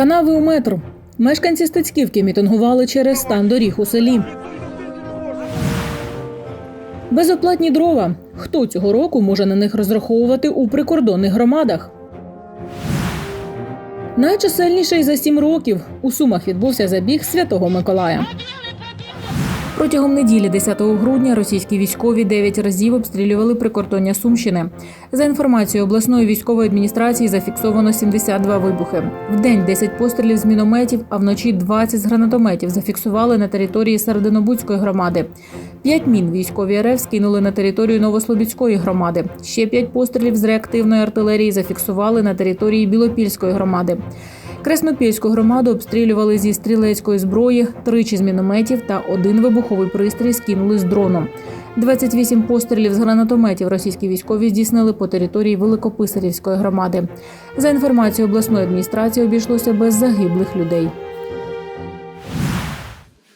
Канави у метро. Мешканці Стецьківки мітингували через стан доріг у селі. Безоплатні дрова. Хто цього року може на них розраховувати у прикордонних громадах? Найчисельніший за сім років у Сумах відбувся забіг Святого Миколая. Протягом неділі, 10 грудня, російські військові 9 разів обстрілювали прикордоння Сумщини. За інформацією обласної військової адміністрації, зафіксовано 72 вибухи. В день 10 пострілів з мінометів, а вночі 20 з гранатометів зафіксували на території Серединобудської громади. П'ять мін військові РФ скинули на територію Новослобідської громади. Ще п'ять пострілів з реактивної артилерії зафіксували на території Білопільської громади. Краснопільську громаду обстрілювали зі стрілецької зброї, тричі з мінометів та один вибуховий пристрій скинули з дроном. 28 пострілів з гранатометів російські військові здійснили по території Великописарівської громади. За інформацією обласної адміністрації, обійшлося без загиблих людей.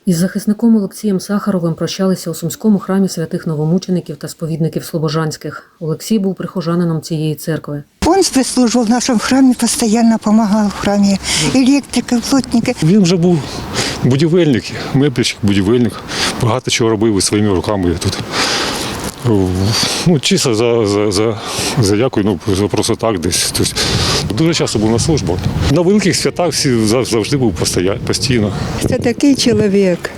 Із захисником Олексієм Сахаровим прощалися у сумському храмі святих новомучеників та сповідників Слобожанських. Олексій був прихожанином цієї церкви. Он спецслужба в нашем храме постоянно помогал в храме. Электрика, плотника. Він вже був будівельник, меблічник, будівельник. Багато чого робив і своїми руками тут. Ну, чисто за, за, за, за дякую, ну просто так десь. Тобто, дуже часто був на службах. На великих святах всі завжди був постійно. Це такий чоловік,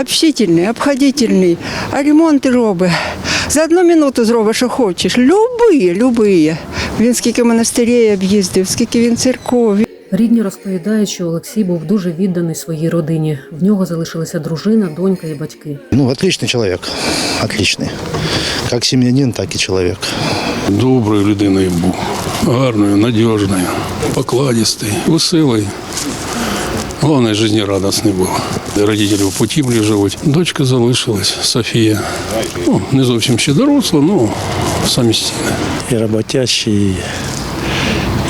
общительний, обходительний, а ремонт робить. За одну минуту зробиш, що хочеш. Любі, любі. Він скільки монастирів об'їздив, скільки він церков. Рідні розповідають, що Олексій був дуже відданий своїй родині. В нього залишилися дружина, донька і батьки. Ну, отличный человек. Отличный. Как семьянин, так и человек. Доброю людиною був, гарною, надіжною, покладистий, веселий. Головне, життєрадісний був. Родителі в Путівлі живуть. Дочка залишилась, Софія. Ну, не зовсім ще доросла, ну самостійна. и работящий,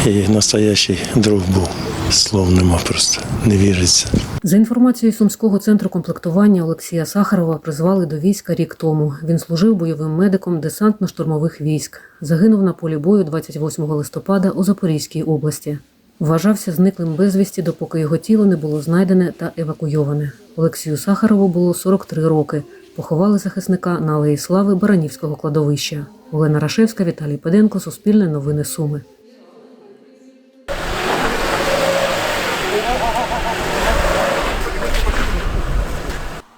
и настоящий друг був. Слов нема просто не віриться. За інформацією Сумського центру комплектування Олексія Сахарова призвали до війська рік тому. Він служив бойовим медиком десантно-штурмових військ. Загинув на полі бою 28 листопада у Запорізькій області. Вважався зниклим безвісті, допоки його тіло не було знайдене та евакуйоване. Олексію Сахарову було 43 роки. Поховали захисника на Алеї Слави Баранівського кладовища. Олена Рашевська, Віталій Педенко, Суспільне новини Суми.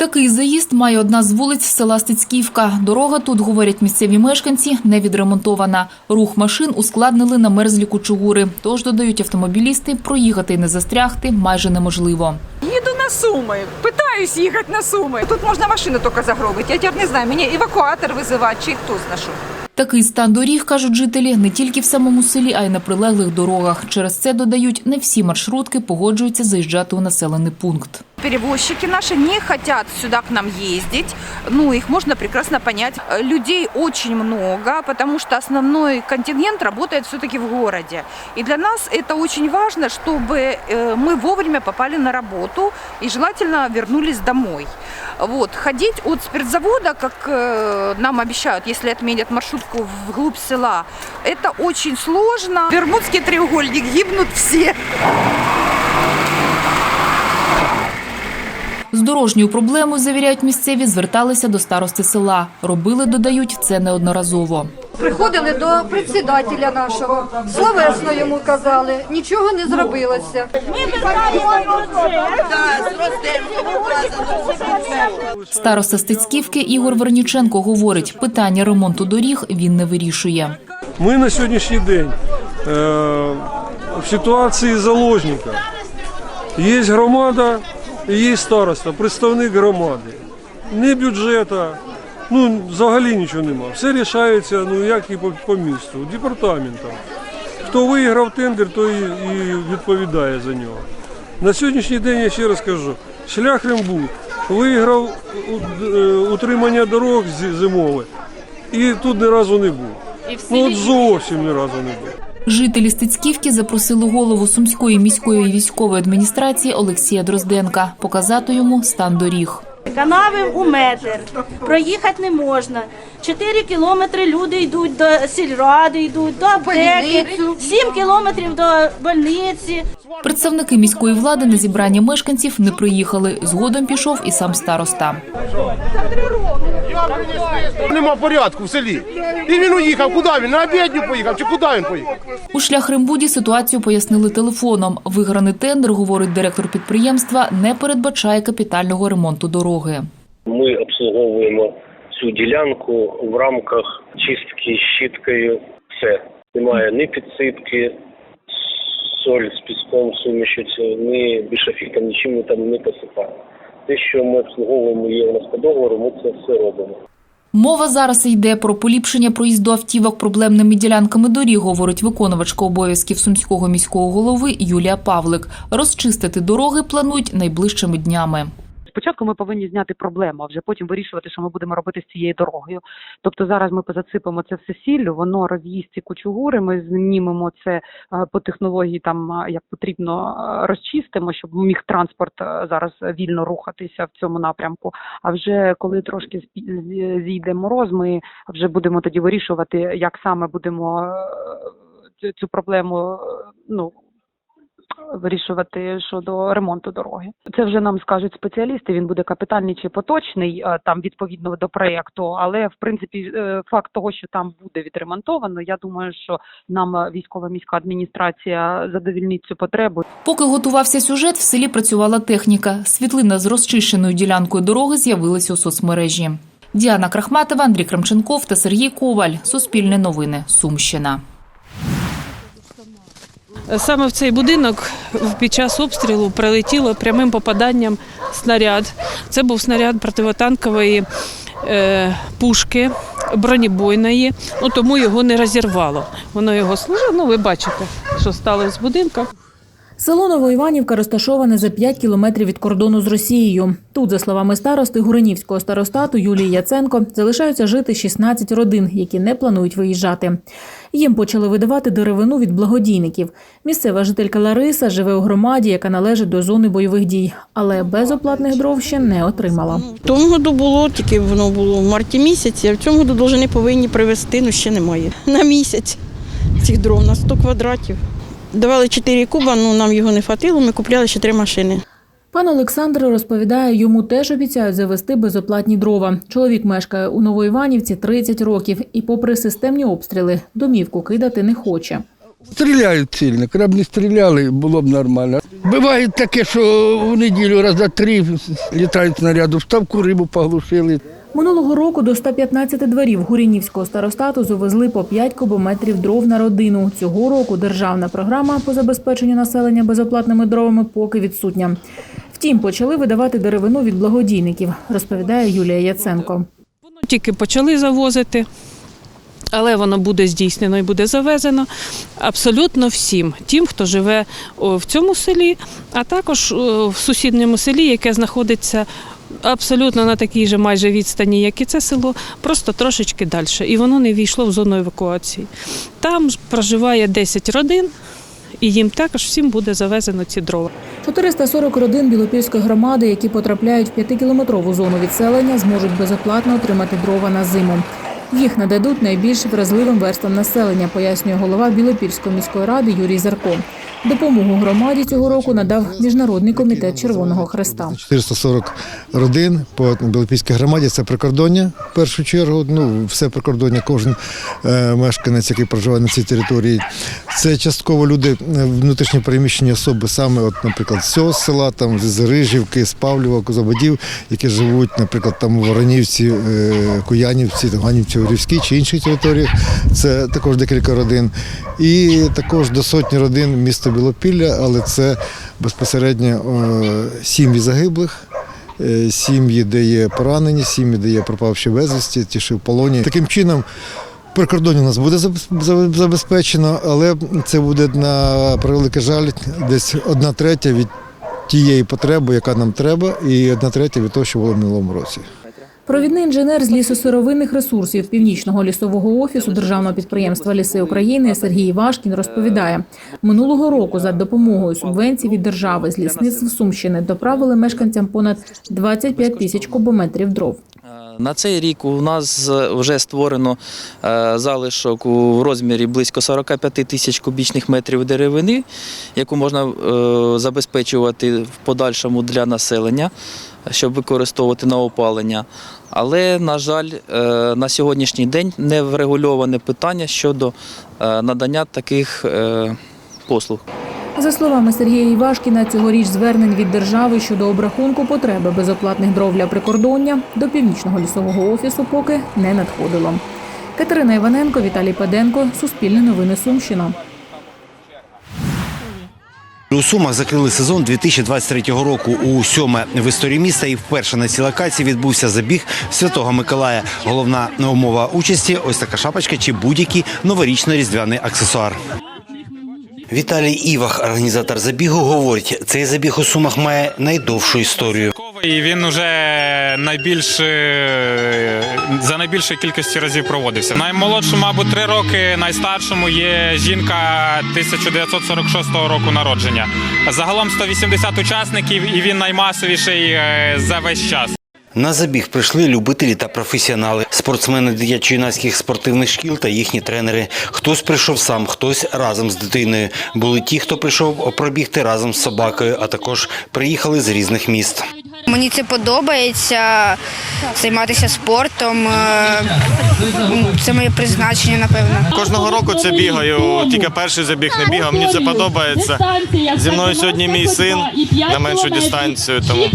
Такий заїзд має одна з вулиць села Стецьківка. Дорога тут, говорять місцеві мешканці, не відремонтована. Рух машин ускладнили на мерзлі кучугури. Тож, додають автомобілісти, проїхати і не застрягти майже неможливо. Їду на Суми, питаюсь їхати на Суми. Тут можна машину тільки загробити. Я тепер не знаю, мені евакуатор визивати чи хто знашу. Такий стан доріг, кажуть жителі, не тільки в самому селі, а й на прилеглих дорогах. Через це, додають, не всі маршрутки погоджуються заїжджати у населений пункт. Перевозчики наши не хотят сюда к нам ездить. Ну, их можно прекрасно понять. Э, Людей очень много, потому что основной контингент работает все-таки в городе. И для нас это очень важно, чтобы э, мы вовремя попали на работу и желательно вернулись домой. Вот. Ходить от спиртзавода, как э, нам обещают, если отменят маршрутку вглубь села, это очень сложно. Бермудский треугольник, гибнут все. З дорожньою проблемою, завіряють місцеві, зверталися до старости села. Робили, додають, це неодноразово. Приходили до председателя нашого, словесно йому казали, нічого не зробилося. Староста Стецьківки Ігор Верніченко говорить, питання ремонту доріг він не вирішує. Ми на сьогоднішній день е, в ситуації заложника. Є громада є староста, представник громади. Ні бюджету, ну взагалі нічого нема. Все рішається, ну як і по, по місту, департаментом. Хто виграв тендер, той і, і відповідає за нього. На сьогоднішній день я ще раз кажу, шлях Рембут виграв е, утримання дорог зимове і тут ні разу не був. Ну от зовсім ні разу не був. Жителі Стецьківки запросили голову Сумської міської військової адміністрації Олексія Дрозденка показати йому стан доріг. Канави у метр, проїхати не можна. Чотири кілометри люди йдуть до сільради, йдуть до аптеки, сім кілометрів до больниці. Представники міської влади на зібрання мешканців не приїхали. Згодом пішов і сам староста. Нема порядку в селі. І він уїхав. Куди він? На обідню поїхав чи куди він поїхав? У шлях Римбуді ситуацію пояснили телефоном. Виграний тендер, говорить директор підприємства, не передбачає капітального ремонту дороги. Ми обслуговуємо цю ділянку в рамках чистки щіткою. Все. Немає ні підсипки, соль з піском суміші, ні бішофітом, нічим ми там не посипаємо. Те, що ми обслуговуємо є у нас по договору, ми це все робимо. Мова зараз йде про поліпшення проїзду автівок проблемними ділянками доріг, говорить виконувачка обов'язків сумського міського голови Юлія Павлик. Розчистити дороги планують найближчими днями. Спочатку ми повинні зняти проблему, а вже потім вирішувати, що ми будемо робити з цією дорогою. Тобто зараз ми позасипемо це все сіллю, воно роз'їсть ці кучугури. Ми знімемо це е, по технології, там е, як потрібно е, розчистимо, щоб міг транспорт зараз вільно рухатися в цьому напрямку. А вже коли трошки зійде мороз, ми вже будемо тоді вирішувати, як саме будемо цю- проблему ну вирішувати щодо ремонту дороги. Це вже нам скажуть спеціалісти. Він буде капітальний чи поточний, е, там відповідно до проєкту. Але в принципі, е, факт того, що там буде відремонтовано, я думаю, що нам е, військова міська адміністрація задовільнить цю потребу. Поки готувався сюжет, в селі працювала техніка. Світлина з розчищеною ділянкою дороги з'явилася у соцмережі. Діана Крахматова, Андрій Кремченков та Сергій Коваль. Суспільне новини. Сумщина. Саме в цей будинок під час обстрілу прилетіло прямим попаданням снаряд. Це був снаряд противотанкової е, пушки бронебойної, ну тому його не розірвало. Воно його служило. Ну, ви бачите, що сталося з будинком. Село Новоіванівка розташоване за 5 кілометрів від кордону з Росією. Тут, за словами старости Гуринівського старостату Юлії Яценко, залишаються жити 16 родин, які не планують виїжджати. Їм почали видавати деревину від благодійників. Місцева жителька Лариса живе у громаді, яка належить до зони бойових дій, але безоплатних дров ще не отримала. В тому году було, тільки воно було в марті місяці, а в цьому году повинні привезти, ну ще немає. На місяць цих дров на 100 квадратів. Давали 4 куба, ну нам його не хватило, ми купляли ще три машини. Пан Олександр розповідає, йому теж обіцяють завести безоплатні дрова. Чоловік мешкає у Новоіванівці 30 років і, попри системні обстріли, домівку кидати не хоче. Стріляють сильно, краб не стріляли, було б нормально. Буває таке, що в неділю раз за три літають снаряди, в ставку рибу поглушили. Минулого року до 115 дворів Гурінівського старостату завезли по 5 кубометрів дров на родину. Цього року державна програма по забезпеченню населення безоплатними дровами поки відсутня. Втім, почали видавати деревину від благодійників, розповідає Юлія Яценко. Тільки почали завозити, але воно буде здійснено і буде завезено абсолютно всім, тим, хто живе в цьому селі, а також в сусідньому селі, яке знаходиться абсолютно на такій же майже відстані, як і це село, просто трошечки далі. І воно не війшло в зону евакуації. Там проживає 10 родин, і їм також всім буде завезено ці дрова. 440 родин Білопільської громади, які потрапляють в 5-кілометрову зону відселення, зможуть безоплатно отримати дрова на зиму. Їх нададуть найбільш вразливим верствам населення, пояснює голова Білопільської міської ради Юрій Зарко. Допомогу громаді цього року надав Міжнародний комітет Червоного Хреста. 440 родин по Білопільській громаді. Це прикордоння в першу чергу. Ну, все прикордоння, кожен е, мешканець, який проживає на цій території. Це частково люди е, внутрішньо переміщені особи, саме, от, наприклад, з цього села, там з Рижівки, з Павлова, Козабодів, які живуть, наприклад, там у Воронівці, е, Куянівці, Ганівці, Орівській чи інших територіях. Це також декілька родин. І також до сотні родин міста Білопілля, але це безпосередньо е, сім'ї загиблих. е, Сім'ї, де є поранені, сім'ї, де є пропавші безвісті, ті, що в полоні. Таким чином, прикордоння у нас буде забез- забез- забезпечено, але це буде на превеликий жаль, десь одна третя від тієї потреби, яка нам треба, і одна третя від того, що було в минулому році. Провідний інженер з лісосировинних ресурсів Північного лісового офісу Державного підприємства Ліси України Сергій Вашкін розповідає, минулого року за допомогою субвенцій від держави з лісництв Сумщини доправили мешканцям понад 25 тисяч кубометрів дров. На цей рік у нас вже створено е, залишок у розмірі близько 45 тисяч кубічних метрів деревини, яку можна е, забезпечувати в подальшому для населення, щоб використовувати на опалення. Але, на жаль, е, на сьогоднішній день не врегульоване питання щодо е, надання таких е, послуг. За словами Сергія Івашкіна, цьогоріч звернень від держави щодо обрахунку потреби безоплатних дров для прикордоння до північного лісового офісу поки не надходило. Катерина Іваненко, Віталій Паденко, Суспільне новини Сумщина. У Сумах закрили сезон 2023 року. У сьоме в історії міста і вперше на цій локації відбувся забіг Святого Миколая. Головна умова участі ось така шапочка чи будь-який новорічно-різдвяний аксесуар. Віталій Івах, організатор забігу, говорить, цей забіг у Сумах має найдовшу історію. І він уже найбільш е, за найбільшою кількістю разів проводився. Наймолодшому, мабуть, три роки, найстаршому є жінка 1946 року народження. Загалом 180 учасників, і він наймасовіший е, за весь час. На забіг прийшли любителі та професіонали, спортсмени дитячо-юнацьких спортивних шкіл та їхні тренери. Хтось прийшов сам, хтось разом з дитиною. Були ті, хто прийшов пробігти разом з собакою, а також приїхали з різних міст. Мені це подобається займатися спортом. Е, Це моє призначення, напевно. Кожного року це бігаю, тільки перший забіг не бігав. Мені це подобається. Зі мною сьогодні мій син на меншу дистанцію. Тому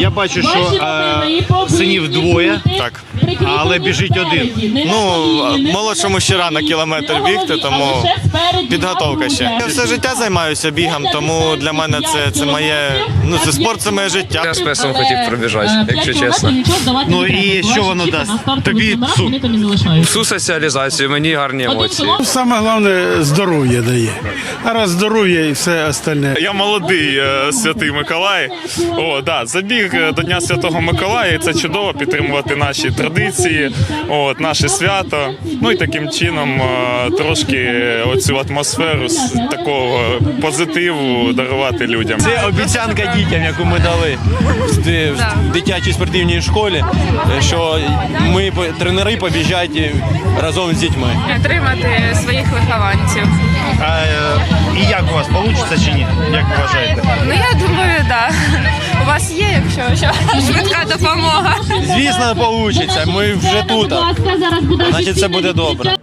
Я бачу, що е, синів двоє, так. але біжить один. Ну молодшому ще рано кілометр бігти, тому підготовка ще. Я все життя займаюся бігом, тому для мене це, це моє ну це спорт, це моє життя. Я з песом хотів пробіжати, якщо чесно. Ну і що воно дасть? Тобі Всю соціалізацію, мені гарні емоції. Саме головне здоров'я дає. А раз здоров'я і все остальне. Я молодий е, святий Миколай. О, да, забіг е, до Дня Святого Миколая. і Це чудово підтримувати наші традиції, от наше свято. Ну і таким чином е, трошки оцю атмосферу з такого позитиву дарувати людям. Це обіцянка дітям, яку ми дали в дитячій спортивній школі, що ми тренери побіжать разом з дітьми. Підтримати своїх вихованців. А, е, і як у вас вийде чи ні? Як ви вважаєте? Ну я думаю, так. У вас є, якщо що, швидка допомога. Звісно, вийде. Ми вже тут. Значить, це буде добре.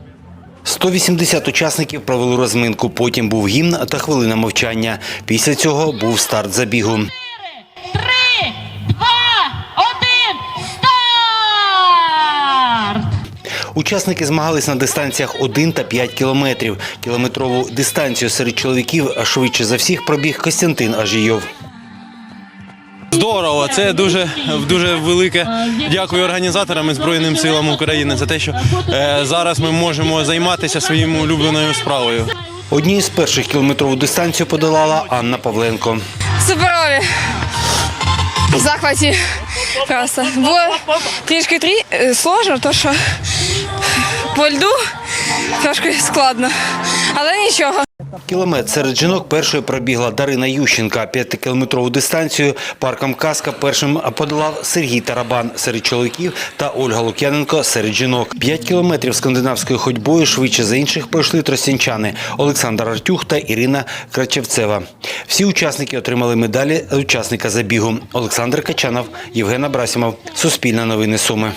180 учасників провели розминку. Потім був гімн та хвилина мовчання. Після цього був старт забігу. Учасники змагались на дистанціях 1 та 5 кілометрів. Кілометрову дистанцію серед чоловіків швидше за всіх пробіг Костянтин Ажійов. Здорово, це дуже дуже велике. Дякую організаторам і Збройним силам України за те, що е, зараз ми можемо займатися своєю улюбленою справою. Однією з перших кілометрову дистанцію подолала Анна Павленко. Суперові. В захваті просто. Було трішки трі... е, сложно, то що по льду трошки складно. Але нічого. Кілометр серед жінок першою пробігла Дарина Ющенка. П'ятикілометрову дистанцію парком Каска першим подолав Сергій Тарабан серед чоловіків та Ольга Лук'яненко серед жінок. П'ять кілометрів скандинавською ходьбою швидше за інших пройшли тростянчани Олександр Артюх та Ірина Крачевцева. Всі учасники отримали медалі учасника забігу. Олександр Качанов, Євген Абрасімов, Суспільне новини Суми.